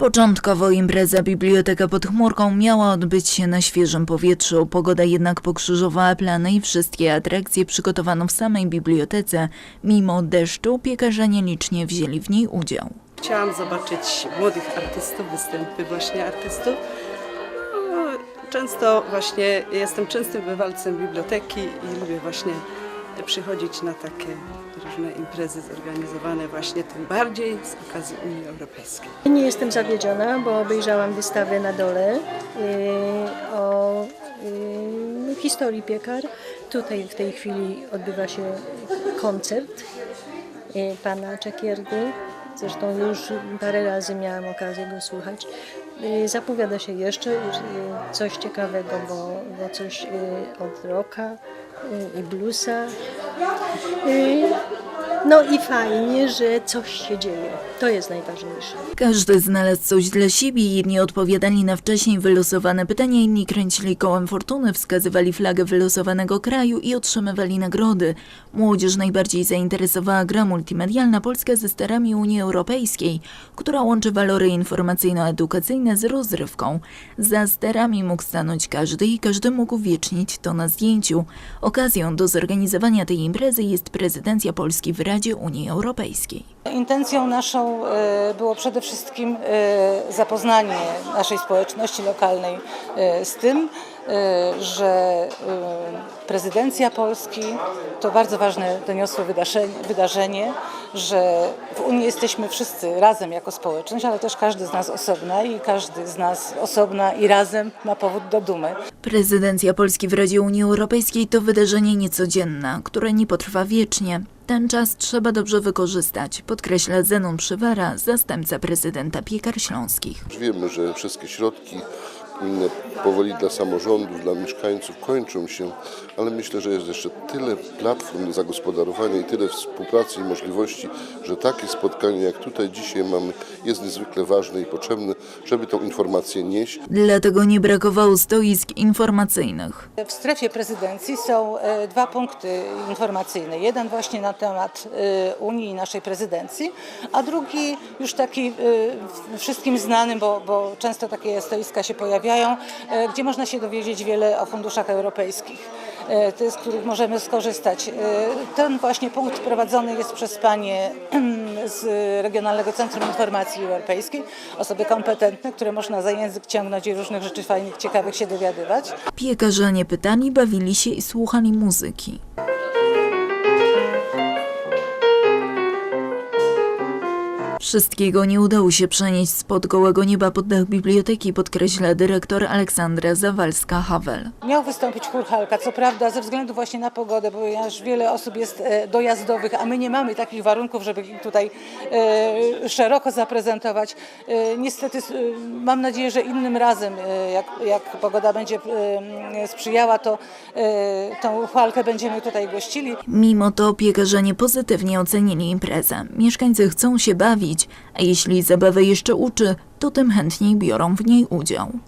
Początkowo impreza Biblioteka pod chmurką miała odbyć się na świeżym powietrzu. Pogoda jednak pokrzyżowała plany i wszystkie atrakcje przygotowano w samej bibliotece. Mimo deszczu piekarze nielicznie wzięli w niej udział. Chciałam zobaczyć młodych artystów, występy właśnie artystów. Często właśnie jestem częstym bywalcem biblioteki i lubię właśnie przychodzić na takie różne imprezy zorganizowane właśnie tym bardziej z okazji Unii Europejskiej. Nie jestem zawiedziona, bo obejrzałam wystawę na dole yy, o yy, historii piekar. Tutaj w tej chwili odbywa się koncert yy, pana Czekierdy. Zresztą już parę razy miałam okazję go słuchać. Yy, Zapowiada się jeszcze yy, coś ciekawego, bo, bo coś yy, od rocka i bluesa. No i fajnie, że coś się dzieje. To jest najważniejsze. Każdy znalazł coś dla siebie, jedni odpowiadali na wcześniej wylosowane pytania, inni kręcili kołem fortuny, wskazywali flagę wylosowanego kraju i otrzymywali nagrody. Młodzież najbardziej zainteresowała gra multimedialna Polska ze sterami Unii Europejskiej, która łączy walory informacyjno-edukacyjne z rozrywką. Za sterami mógł stanąć każdy i każdy mógł uwiecznić to na zdjęciu. Okazją do zorganizowania tej imprezy jest prezydencja Polski w Radzie Unii Europejskiej. Intencją naszą e, było przede wszystkim e, zapoznanie naszej społeczności lokalnej e, z tym, że prezydencja Polski to bardzo ważne doniosłe wydarzenie, wydarzenie, że w Unii jesteśmy wszyscy razem jako społeczność, ale też każdy z nas osobna i każdy z nas osobna i razem ma powód do dumy. Prezydencja Polski w Radzie Unii Europejskiej to wydarzenie niecodzienne, które nie potrwa wiecznie. Ten czas trzeba dobrze wykorzystać, podkreśla Zenon Przywara, zastępca prezydenta Piekar Śląskich. Wiemy, że wszystkie środki mm, powoli dla samorządów, dla mieszkańców kończą się, ale myślę, że jest jeszcze tyle platform do zagospodarowania i tyle współpracy i możliwości, że takie spotkanie jak tutaj dzisiaj mamy jest niezwykle ważne i potrzebne, żeby tą informację nieść. Dlatego nie brakowało stoisk informacyjnych. W strefie prezydencji są e, dwa punkty informacyjne. Jeden właśnie na temat e, Unii i naszej prezydencji, a drugi już taki e, wszystkim znany, bo, bo często takie stoiska się pojawiają, e, gdzie można się dowiedzieć wiele o funduszach europejskich. e, z których możemy skorzystać. E, Ten właśnie punkt prowadzony jest przez panie z Regionalnego Centrum Informacji Europejskiej, osoby kompetentne, które można za język ciągnąć i różnych rzeczy fajnych, ciekawych się dowiadywać. Piekarze nie pytali, bawili się i słuchali muzyki. Wszystkiego nie udało się przenieść spod gołego nieba pod dach biblioteki, podkreśla dyrektor Aleksandra Zawalska-Hawel. Miał wystąpić chór Halka, co prawda ze względu właśnie na pogodę, ponieważ wiele osób jest e, dojazdowych, a my nie mamy takich warunków, żeby ich tutaj e, szeroko zaprezentować. E, Niestety mam nadzieję, że innym razem, jak, jak pogoda będzie sprzyjała, to tą Halkę będziemy tutaj gościli. Mimo to piekarze pozytywnie ocenili imprezę. Mieszkańcy chcą się bawić, a jeśli zabawa jeszcze uczy, to tym chętniej biorą w niej udział.